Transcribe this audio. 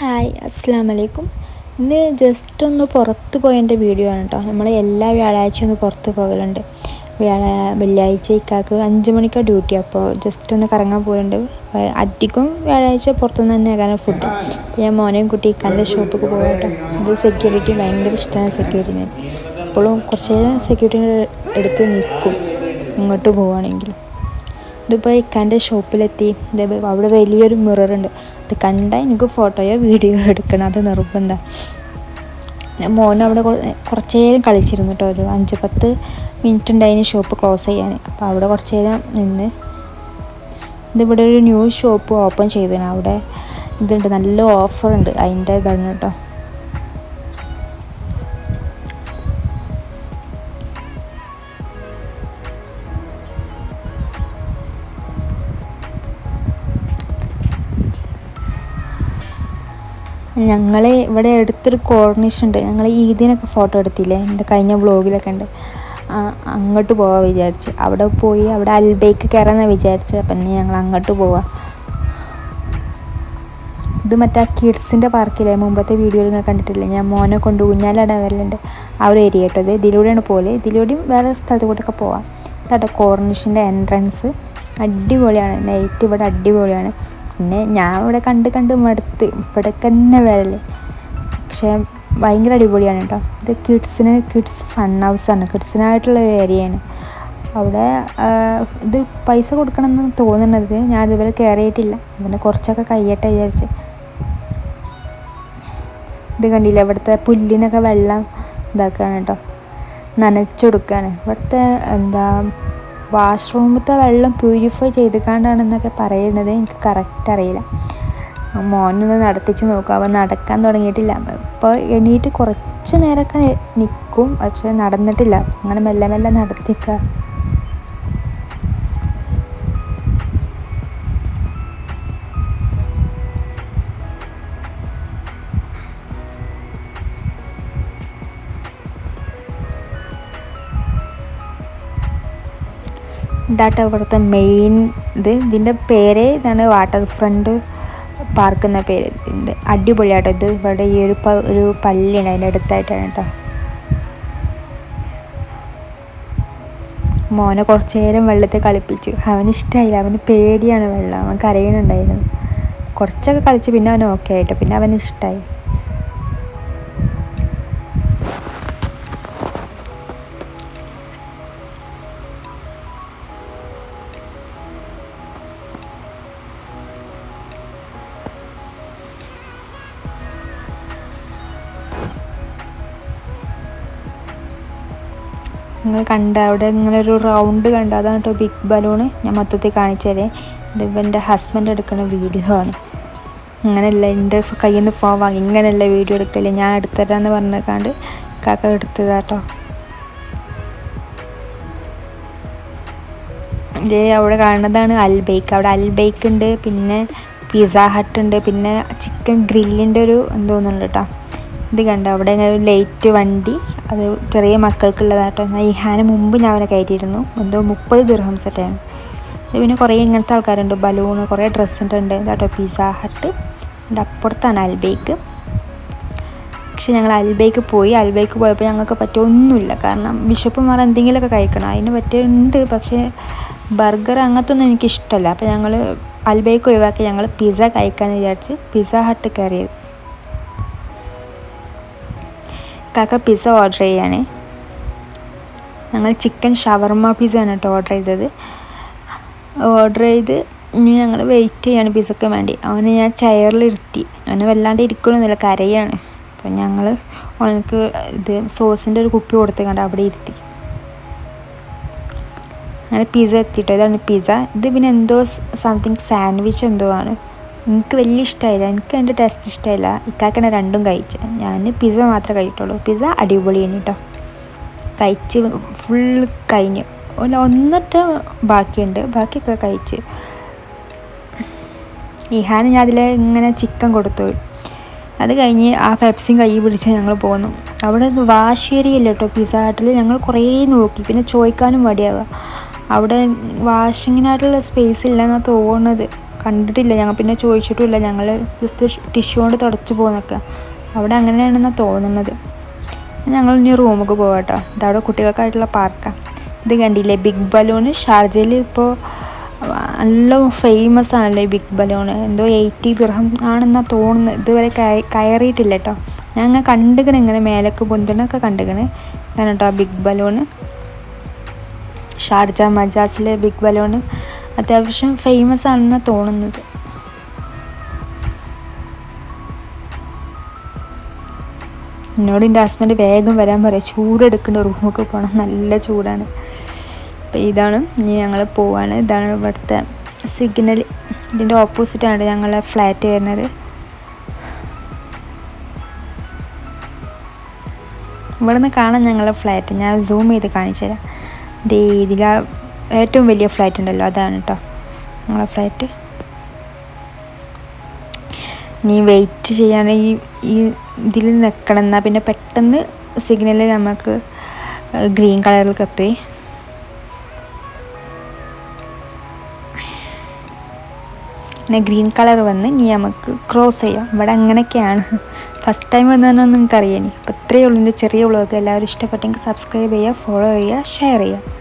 Hi അസ്സാം വലൈക്കും ഇന്ന് ജസ്റ്റ് ഒന്ന് പുറത്ത് പോയതിന്റെ വീഡിയോ ആണ് കേട്ടോ നമ്മൾ എല്ലാ വ്യാഴാഴ്ച ഒന്ന് പുറത്ത് പോകലുണ്ട്. വ്യാഴാ വെള്ളിയാഴ്ച ഇക്കാക്ക് അഞ്ച് മണിക്കാണ് ഡ്യൂട്ടി അപ്പോൾ ജസ്റ്റ് ഒന്ന് കറങ്ങാൻ പോകലുണ്ട്. അധികം വ്യാഴാഴ്ച പുറത്തുനിന്ന് തന്നെ കാരണം ഫുഡ് ഞാൻ മോനെയും കുട്ടി ഇക്കാന്റെ ഷോപ്പിൽ പോകാം കേട്ടോ ഇത് സെക്യൂരിറ്റി ഭയങ്കര ഇഷ്ടമാണ് സെക്യൂരിറ്റിനെ ഇപ്പോഴും കുറച്ച് സെക്യൂരിറ്റി എടുത്ത് നിൽക്കും. ഇങ്ങോട്ട് പോവുകയാണെങ്കിലും ഇതിപ്പോൾ ഇക്കാന്റെ ഷോപ്പിലെത്തി. ദുബായ് അവിടെ വലിയൊരു മിററുണ്ട് അത് കണ്ടാൽ എനിക്ക് ഫോട്ടോയോ വീഡിയോ എടുക്കണം. അത് ഞാൻ മോൻ അവിടെ കുറച്ച് നേരം കളിച്ചിരുന്നു കേട്ടോ ഒരു അഞ്ച് പത്ത് മിനിറ്റ് ഉണ്ടായിന് ഷോപ്പ് ക്ലോസ് ചെയ്യാൻ അപ്പോൾ അവിടെ കുറച്ച് നേരം നിന്ന് ഇതിവിടെ ഒരു ന്യൂ ഷോപ്പ് ഓപ്പൺ ചെയ്തതാണ് അവിടെ ഇതുണ്ട്. നല്ല ഓഫറുണ്ട് അതിന്റെ ഇതാണ് കേട്ടോ ഞങ്ങൾ ഇവിടെ അടുത്തൊരു കോർണിഷ് ഉണ്ട്. ഞങ്ങൾ ഈദിനൊക്കെ ഫോട്ടോ എടുത്തില്ലേ? എന്റെ കഴിഞ്ഞ വ്ളോഗിലൊക്കെ ഉണ്ട്. അങ്ങോട്ട് പോവാൻ വിചാരിച്ച്. അവിടെ പോയി അവിടെ അൽബേക്ക് കയറാന്ന് വിചാരിച്ച്. അപ്പം ഞങ്ങൾ അങ്ങോട്ട് പോവാം. ഇത് മറ്റേ കിഡ്സിന്റെ പാർക്കിലെ മുമ്പത്തെ വീഡിയോ നിങ്ങൾ കണ്ടിട്ടില്ലേ? ഞാൻ മോനെ കൊണ്ട് ഊഞ്ഞാലിടാൻ വരലുണ്ട്. ആ ഒരു ഏരിയ കേട്ടോ ഇത്. ഇതിലൂടെയാണ് പോലെ ഇതിലൂടെയും വേറെ സ്ഥലത്തോട്ടൊക്കെ പോവാം. ഇതാട്ടോ കോർണിഷിന്റെ എൻട്രൻസ് അടിപൊളിയാണ്. നൈറ്റ് ഇവിടെ അടിപൊളിയാണ്. പിന്നെ ഞാൻ ഇവിടെ കണ്ട് കണ്ട് മടുത്ത്. ഇവിടെ തന്നെ വരൽ. പക്ഷേ ഭയങ്കര അടിപൊളിയാണ് കേട്ടോ ഇത് കിഡ്സിന് കിഡ്സ് ഫൺ ഹൗസാണ്. കിഡ്സിനായിട്ടുള്ള ഒരു ഏരിയയാണ്. അവിടെ ഇത് പൈസ കൊടുക്കണമെന്ന് തോന്നുന്നത് ഞാൻ ഇതുവരെ കയറിയിട്ടില്ല പിന്നെ കുറച്ചൊക്കെ കയ്യട്ടെ വിചാരിച്ച്. ഇത് കണ്ടില്ല? ഇവിടുത്തെ പുല്ലിനൊക്കെ വെള്ളം ഇതാക്കുകയാണ് കേട്ടോ നനച്ചെടുക്കുകയാണ് ഇവിടുത്തെ എന്താ വാഷ്റൂമത്തെ വെള്ളം പ്യൂരിഫൈ ചെയ്തുകൊണ്ടാണെന്നൊക്കെ പറയുന്നത് എനിക്ക് കറക്റ്റ് അറിയില്ല. മോനൊന്ന് നടത്തിച്ച് നോക്കും. അവൻ നടക്കാൻ തുടങ്ങിയിട്ടില്ല. ഇപ്പോൾ എണീറ്റ് കുറച്ച് നേരമൊക്കെ നിൽക്കും പക്ഷെ നടന്നിട്ടില്ല. അങ്ങനെ മെല്ലെ മെല്ലെ നടത്തിക്കുക ഇതാട്ടോ ഇവിടുത്തെ മെയിൻ ഇത്. ഇതിന്റെ പേര് ഇതാണ് വാട്ടർ ഫ്രണ്ട് പാർക്ക് എന്ന പേര്. ഇതിന്റെ അടിപൊളിയാട്ടോ ഇത്. ഇവിടെ ഈ ഒരു ഒരു പള്ളിയാണ് അതിന്റെ അടുത്തായിട്ടാണ് കേട്ടോ. മോനെ കുറച്ച് നേരം വെള്ളത്തിൽ കളിപ്പിച്ചു. അവന് ഇഷ്ടമായില്ല അവന് പേടിയാണ് വെള്ളം. അവൻ കരയുന്നുണ്ടായിരുന്നു. കുറച്ചൊക്കെ കളിച്ച് പിന്നെ അവൻ ഓക്കെ ആയിട്ടോ. പിന്നെ അവന് ഇഷ്ടമായി നിങ്ങൾ കണ്ട അവിടെ ഇങ്ങനെ ഒരു റൗണ്ട് കണ്ട. അതാണ് കേട്ടോ ബിഗ് ബലൂണ് ഞാൻ മൊത്തത്തിൽ കാണിച്ചാലേ ഇത് എന്റെ ഹസ്ബൻഡ് എടുക്കുന്ന വീഡിയോ ആണ്. ഇങ്ങനെയല്ല എന്റെ കയ്യിൽ നിന്ന് ഫോൺ വാങ്ങി. ഇങ്ങനെയല്ല വീഡിയോ എടുക്കല്ലേ ഞാൻ എടുത്തരാന്ന് പറഞ്ഞേക്കാണ്ട് കാക്ക എടുത്തതാട്ടോ ഇതേ അവിടെ കാണുന്നതാണ് അൽബേക്ക്. അവിടെ അൽബേക്ക് ഉണ്ട് പിന്നെ പിസ്സ ഹട്ട് ഉണ്ട് പിന്നെ ചിക്കൻ ഗ്രില്ലിന്റെ ഒരു എന്തോന്നുണ്ട് കേട്ടോ ഇത് കണ്ടോ? അവിടെ ഒരു ലൈറ്റ് വണ്ടി. അത് ചെറിയ മക്കൾക്കുള്ളതാട്ടോ. എന്നാൽ ഇഹാന് മുമ്പ് ഞാൻ അവനെ കയറ്റിയിരുന്നു. എന്തോ മുപ്പത് ദിർഹം സെറ്റാണ് പിന്നെ കുറേ ഇങ്ങനത്തെ ആൾക്കാരുണ്ട്. ബലൂണ് കുറേ ഡ്രസ്സുണ്ട്. ഉണ്ട് ഇതാട്ടോ പിസ്സ ഹട്ട്. എന്റെ അപ്പുറത്താണ് അൽബേക്ക്. പക്ഷെ ഞങ്ങൾ അൽബേക്ക് പോയി. അൽബേക്ക് പോയപ്പോൾ ഞങ്ങൾക്ക് പറ്റൊന്നുമില്ല കാരണം ബിഷപ്പുമാർ എന്തെങ്കിലുമൊക്കെ കഴിക്കണം. അതിന് പറ്റുന്നുണ്ട് പക്ഷേ ബർഗർ അങ്ങനത്തെ ഒന്നും എനിക്കിഷ്ടമല്ല. അപ്പോൾ ഞങ്ങൾ അൽബേക്ക് ഒഴിവാക്കി ഞങ്ങൾ പിസ കഴിക്കാമെന്ന് വിചാരിച്ച് പിസ്സ ഹട്ട് കയറിയത്. കാക്ക പിസ്സ ഓർഡർ ചെയ്യാണ്. ഞങ്ങൾ ചിക്കൻ ഷവർമ പിസ്സ ആണ് കേട്ടോ ഓർഡർ ചെയ്തത്. ഓർഡർ ചെയ്ത് ഇനി ഞങ്ങൾ വെയിറ്റ് ചെയ്യാണ് പിസ്സക്ക് വേണ്ടി. അവനെ ഞാൻ ചെയറിലിരുത്തി അവന് വല്ലാണ്ട് ഇരിക്കണമെന്നില്ല കരയാണ്. അപ്പം ഞങ്ങൾ അവനക്ക് ഇത് സോസിന്റെ ഒരു കുപ്പി കൊടുത്ത് അവിടെ ഇരുത്തി. അങ്ങനെ പിസ്സ എത്തിയിട്ടോ ഇതാണ് പിസ്സ ഇത് പിന്നെ എന്തോ സംതിങ് സാൻഡ്വിച്ച് എന്തോ ആണ്. എനിക്ക് വലിയ ഇഷ്ടമായില്ല. എനിക്ക് അതിന്റെ ടേസ്റ്റ് ഇഷ്ടമായില്ല. ഇക്കാക്കണ രണ്ടും കഴിച്ച്. ഞാൻ പിസ്സ മാത്രമേ കഴിച്ചിട്ടുള്ളൂ. പിസ്സ അടിപൊളിയാണ് കേട്ടോ കഴിച്ച് ഫുൾ കഴിഞ്ഞു. ഒന്നിട്ട് ബാക്കിയുണ്ട്. ബാക്കിയൊക്കെ കഴിച്ച്. ഇഹാന് ഞാൻ അതിൽ ഇങ്ങനെ ചിക്കൻ കൊടുത്തു. അത് കഴിഞ്ഞ് ആ പെപ്സിയും കൈ പിടിച്ച് ഞങ്ങൾ പോന്നു. അവിടെ വാശേരിയല്ല കേട്ടോ പിസ്സ ഹട്ടിൽ ഞങ്ങൾ കുറേ നോക്കി. പിന്നെ ചോദിക്കാനും മടിയാവുക അവിടെ വാഷിങ്ങിനായിട്ടുള്ള സ്പേസ് ഇല്ലെന്നാണ് തോന്നുന്നത് കണ്ടിട്ടില്ല. ഞങ്ങൾ പിന്നെ ചോദിച്ചിട്ടുമില്ല. ഞങ്ങൾ ജസ്റ്റ് ടിഷ്യൂ കൊണ്ട് തുടച്ചു പോകുന്നൊക്കെ അവിടെ അങ്ങനെയാണെന്നാണ് തോന്നുന്നത്. ഞങ്ങൾ ഇനി റൂമൊക്കെ പോകട്ടോ കേട്ടോ ഇതവിടെ കുട്ടികൾക്കായിട്ടുള്ള പാർക്കാണ് ഇത് കണ്ടില്ലേ? ബിഗ് ബലൂൺ ഷാർജയിൽ ഇപ്പോൾ നല്ല ഫേമസ് ആണല്ലേ ബിഗ് ബലൂൺ എന്തോ എയ്റ്റി ദിർഹം ആണെന്നാണ് തോന്നുന്നത്. ഇതുവരെ കയറിയിട്ടില്ല കേട്ടോ. ഞങ്ങൾ കണ്ടുകണ് ഇങ്ങനെ മേലൊക്കെ പൊന്തണൊക്കെ കണ്ടുകണ് ഇതാണ് കേട്ടോ ബിഗ് ബലൂൺ ഷാർജ മജാസിലെ ബിഗ് ബലൂൺ അത്യാവശ്യം ഫേമസ് ആണെന്ന് തോന്നുന്നത്. എന്നോട് എന്റെ ഹസ്ബൻഡ് വേഗം വരാൻ പറയാം. ചൂടെടുക്കേണ്ട റൂമൊക്കെ പോകണം നല്ല ചൂടാണ്. അപ്പോൾ ഇതാണ് ഇനി ഞങ്ങൾ പോവാണ്. ഇതാണ് ഇവിടുത്തെ സിഗ്നൽ ഇതിന്റെ ഓപ്പോസിറ്റാണ് ഞങ്ങളെ ഫ്ലാറ്റ് വരുന്നത്. ഇവിടെ നിന്ന് കാണാൻ ഞങ്ങളെ ഫ്ലാറ്റ് ഞാൻ സൂം ചെയ്ത് കാണിച്ചു തരാം ദേ ഇതിലാ ഏറ്റവും വലിയ ഫ്ലാറ്റ് ഉണ്ടല്ലോ അതാണ് കേട്ടോ ഞങ്ങളെ ഫ്ലാറ്റ് നീ വെയിറ്റ് ചെയ്യാണ് ഈ ഈ ഇതിൽ നിൽക്കണം എന്നാൽ പിന്നെ പെട്ടെന്ന് സിഗ്നൽ നമുക്ക് ഗ്രീൻ കളറിൽ കത്തുവേ പിന്നെ ഗ്രീൻ കളർ വന്ന് നീ നമുക്ക് ക്രോസ് ചെയ്യാം. ഇവിടെ അങ്ങനെയൊക്കെയാണ്. ഫസ്റ്റ് ടൈം വന്നതെന്നൊന്നും നിങ്ങൾക്ക് അറിയാനി അപ്പോൾ ഇത്രയേ ഉള്ളൂ. എന്റെ ചെറിയ വ്ളോഗ് എല്ലാവരും ഇഷ്ടപ്പെട്ടെങ്കിൽ സബ്സ്ക്രൈബ് ചെയ്യുക ഫോളോ ചെയ്യുക ഷെയർ ചെയ്യുക.